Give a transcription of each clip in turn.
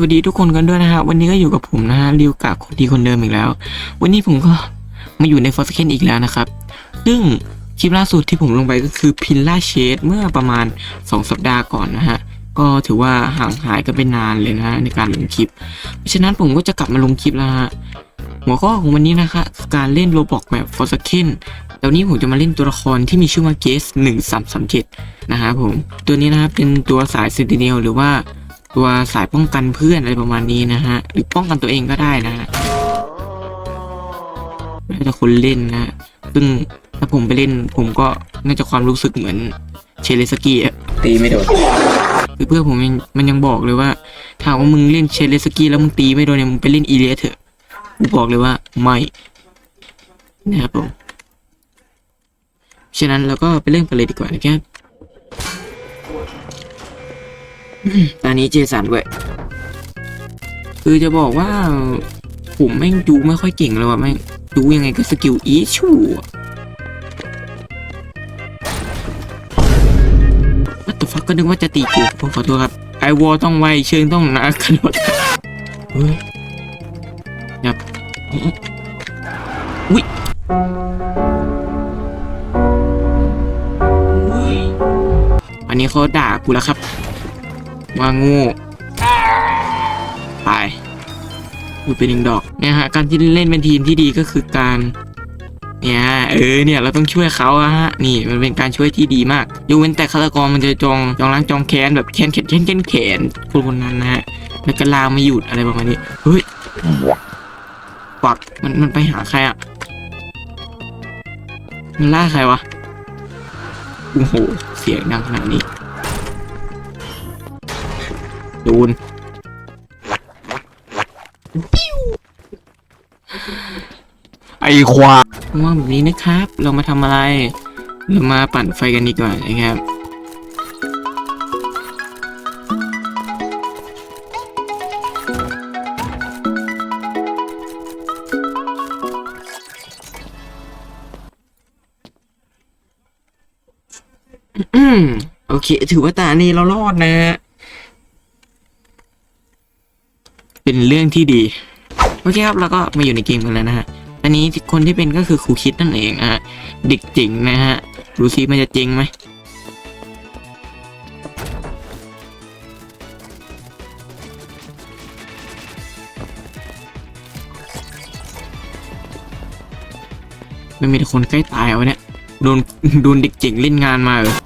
วัสดีทุกคนกันด้วยนะฮะวันนี้ก็อยู่กับผมนะฮะริวกะคนดีคนเดิมอีกแล้ว วันนี้ผมก็มาอยู่ในฟอสเคนอีกแล้วนะครับ ซึ่งคลิปล่าสุดที่ผมลงไปก็คือพินล่าเชดเมื่อประมาณ 2 สัปดาห์ก่อนนะฮะ ก็ถือว่าห่างหายกันไปนานเลยนะ ในการลงคลิป เพราะฉะนั้นผมก็จะกลับมาลงคลิปแล้วฮะหัวข้อของวันนี้นะคะการเล่นโรบอกแบบฟอสเคนแต่วันนี้ผมจะมาเล่นตัวละครที่มีชื่อว่าเกสหนึ่งสามสามเจ็ดนะครับผม ตัวนี้นะครับเป็นตัวสายเซนติเนลหรือว่า ตัวสายป้องกันเพื่อนอะไรประมาณนี้นะฮะ หรือป้องกันตัวเองก็ได้นะฮะแล้วแต่คนเล่นนะฮะซึ่งถ้าผมไปเล่นผมก็น่าจะความรู้สึกเหมือนเชเลสกี้อะตีไม่โดนคือเพื่อนผมยังมันยังบอกเลยว่าถ้าว่ามึงเล่นเชเลสกี้แล้วมึงตีไม่โดนเนี่ยมึงไปเล่นอีเลียเถอะกูบอกเลยว่าไม่นะครับผมฉะนั้นเราก็ไปเล่นกันเลยดีกว่านะครับ อืมตอนนี้เจสันด้วย คือจะบอกว่า ผมแม่งดูไม่ค่อยเก่งเลยว่ะแม่งดูยังไงก็สกิลอีชู วัตถุฟักก็นึกว่าจะตีกูผมขอโทษครับ ไอวอลต้องไวเชิงต้องหนะขนาดเฮ้ยับอุ้ยอันนี้เขาด่ากูแล้วครับ ว่างูไปพูเป็นหนึ่งดอกเนี่ยฮะการที่เล่นเป็นทีมที่ดีก็คือการเนี่ยเออเนี่ยเราต้องช่วยเขาอะฮะนี่มันเป็นการช่วยที่ดีมากยกเว้นแต่ฆาตกรมันจะจองจองล้างจองแค้นแบบแค้นแค้นแค้นแค้นแค้นคนคนนั้นนะฮะแล้วก็ลามไม่หยุดอะไรประมาณนี้เฮ้ยกวักมันมันไปหาใครอะมันล่าใครวะโอ้โหเสียงดังขนาดนี้ โดนไอควายว่างแบบนี้นะครับ เรามาทำอะไร เรามาปั่นไฟกันดีกว่านะครับอืมโอเค ถือว่าตานี้เรารอดนะฮะ เป็นเรื่องที่ดี โอเคครับ แล้วก็มาอยู่ในเกมกันแล้วนะฮะ อันนี้คนที่เป็นก็คือครูคิดนั่นเองนะฮะ เด็กจริงนะฮะ ดูซิมันจะจริงไหมไม่มีแต่คนใกล้ตายเอาเนี่ย โดน โดนเด็กเจ๋งเล่นงานมาเหรอ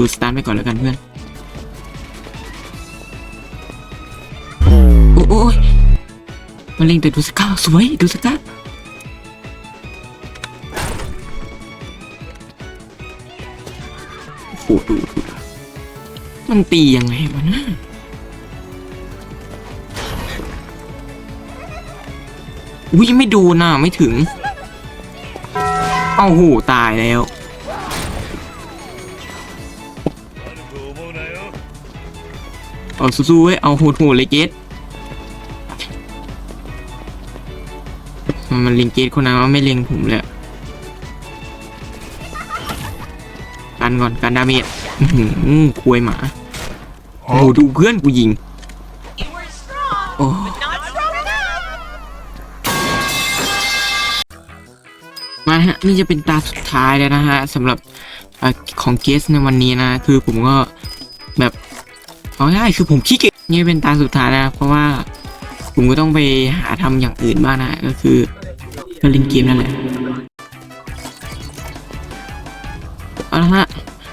ดูสตาร์ทไปก่อนแล้วกันเพื่อนโอ้โอ้ยมาเล็งแต่ดูสก้าสวยดูสก้าโอ้โหดูดูมันตียังไงวะนะอุ้ยไม่ดูน่ะไม่ถึง เอาโหตายแล้ว เอาสู้ๆเว้ยเอาโหดโหดเลยเกตมันมันเล็งเกตคนนั้นว่าไม่เล็งผมเลยอะกันก่อนกันดาเมจอื้อหือควยหมาโอ้โหดูเพื่อนกูยิง You were strong, โอ้ not strong enough. มาฮะนี่จะเป็นตาสุดท้ายแล้วนะฮะสำหรับเออของเกสในวันนี้นะ คือผมก็แบบ เอาง่ายคือผมขี้เกียจนี่เป็นตาสุดท้ายนะเพราะว่าผมก็ต้องไปหาทำอย่างอื่นบ้างนะก็คือก็เล่นเกมนั่นแหละเอาละฮะ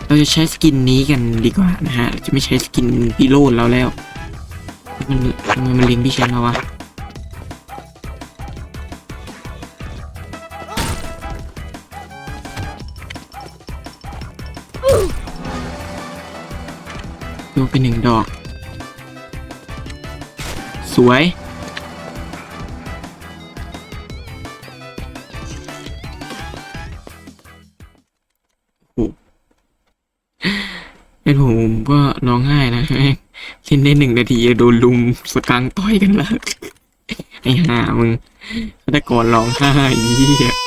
เราจะใช้สกินนี้กันดีกว่านะฮะจะไม่ใช้สกินพีโรดเราแล้วมันทำไมมันเล็งพี่แชมป์เราวะ โยนไปหนึ่งดอก สวย โอ้เป็นผมก็ร้องไห้นะเล่นได้หนึ่งนาทีโดนลุมสกังต่อยกันแล้วไอ้ห่ามึงฆาตกรร้องไห้อีเหี้ย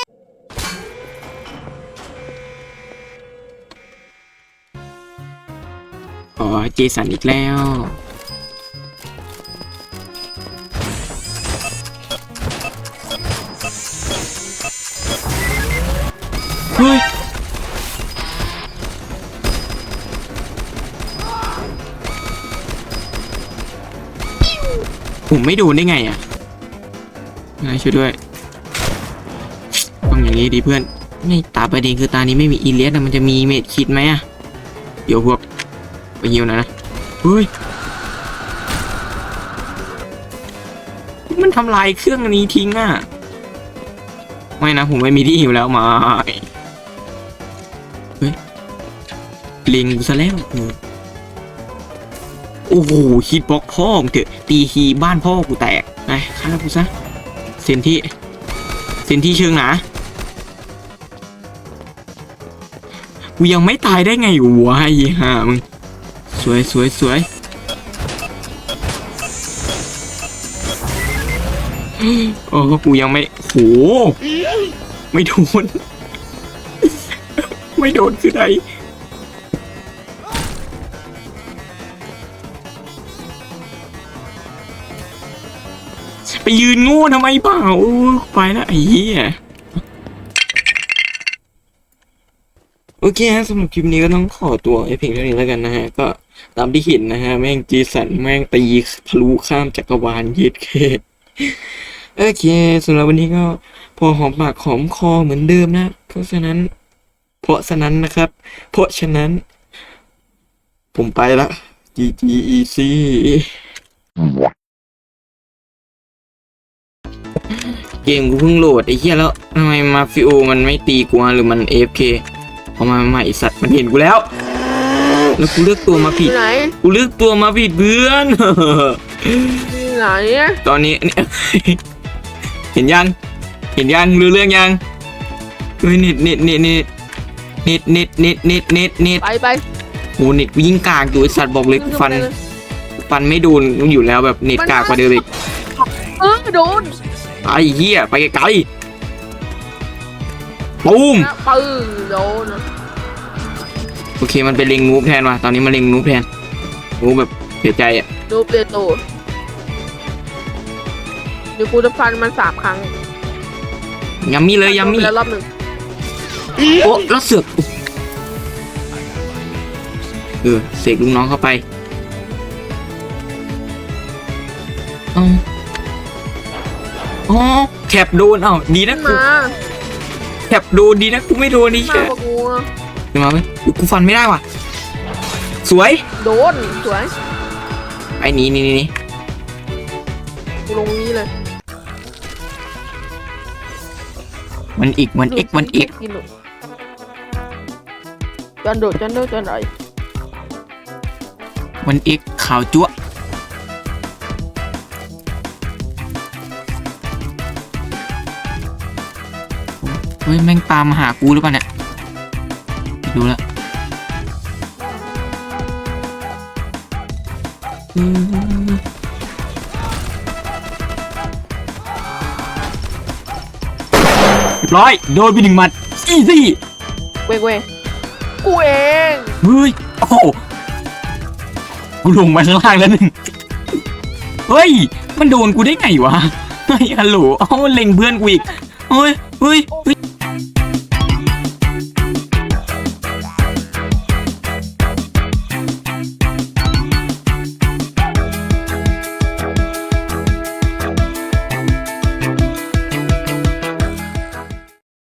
อ๋อเจสันอีกแล้ว เฮ้ย ผมไม่ดนได้ไงอะนายช่วยด้วย ต้องอย่างนี้ดีเพื่อนนี่ตาประเด็นคือตานี้ไม่มีอีเลียสอะมันจะมีเมดคิดไหมอะ เดี๋ยวพวก ไปยิวนะนะเฮ้ยมันทำลายเครื่องนี้ทิ้งอะ ไม่นะ ผมไม่มีที่หิวแล้วมาเฮ้ยล็งกูซะแล้วโอ้โหฮิตบล็อกพ่อเถอะ ตีฮีบ้านพ่อกูแตกไปฆ่ากูซะเซนที่เซนที่เชิงหนากูยังไม่ตายได้ไงวะไอ้ห่ามึง สวยสวยสวยโอ้กูยังไม่โหไม่โดน ไม่โดนคือใดไปยืนโงูทำไมเปล่าไปแล้วไอ้เหี้ยโอเคฮะสำหรับคลิปนี้ก็ต้องขอตัวไอ้เพียงเท่านี้แล้วกันนะฮะ ก็ ตามที่เห็นนะฮะ แม่งจีสันแม่งตีทะลุข้ามจักรวาลย็ดเคโอเคสำหรับวันนี้ก็พอหอมปากหอมคอเหมือนเดิมนะ เพราะฉะนั้น เพราะฉะนั้นนะครับ เพราะฉะนั้น ผมไปละ GGEC เกมกูเพิ่งโหลดไอ้เหี้ยแล้วทำไมมาฟิโอมันไม่ตีกูวะหรือมัน AFK พอมาใหม่อ้สัตว์มันเห็นกูแล้ว แล้วกูเลือกตัวมาผิด ไหนกูเลือกตัวมาผิดเพื่อน ไหนอะตอนนี้เนี่ย เห็นยัง เห็นยังรู้เรื่องยังเฮ้ยเน็ตเน็ตเน็ตเน็ตเน็ตเน็ตเน็ตเน็ตเน็ตเน็ตไปไปโอ้เน็ตวิ่งกากอยู่ไอ้สัตว์บอกเลยกูฟัน ฟันไม่โดนอยู่แล้วแบบเน็ตกากกว่าเดิมอีกเออโดนไอ้เหี้ยไปไกลๆตูมนะปื้อโดน โอเคมันเป็นเล็งนูบแทนว่ะตอนนี้มันเล็งนูบแทนนูบแบบเสียใจอะดูเปโตเดี๋ยวกูจะฟันมันสามครั้งยัมมี่เลยยัมมี่โดนไปแล้วรอบหนึ่งโอ้แล้วเสือกเออเสกลูกน้องเข้าไปเอ๋ออ๋อแคปโดนเอ้าดีนะขึ้นกูมาแคปโดนดีนะกูไม่โดนนี่มาแค่บอกกูอะ เดี๋ยวมาไหมอุ๊ยกูฟันไม่ได้ว่ะ สวย โดนสวยไอ้หนี่นี่นี่กูลงนี้เลยมันอีก มันเอ็กมันเอ็กกินหนูจันโดดจันโดดจันไรมันเอ็กขาวจั๊วะเฮ้ยแม่งตามมาหากูหรือเปล่าเนี่ย ดูแล้วอืมเรียบร้อย โดนไปหนึ่งหมัด อีซี่เว้งเว้งกูเองเฮ้ย โอ้โหกูลงมาข้างล่างแล้วหนึ่งเฮ้ย มันโดนกูได้ไงวะ เฮ้ยฮัลโหล เอ้าเล็งเพื่อนกูอีกเฮ้ยเฮ้ยเฮ้ย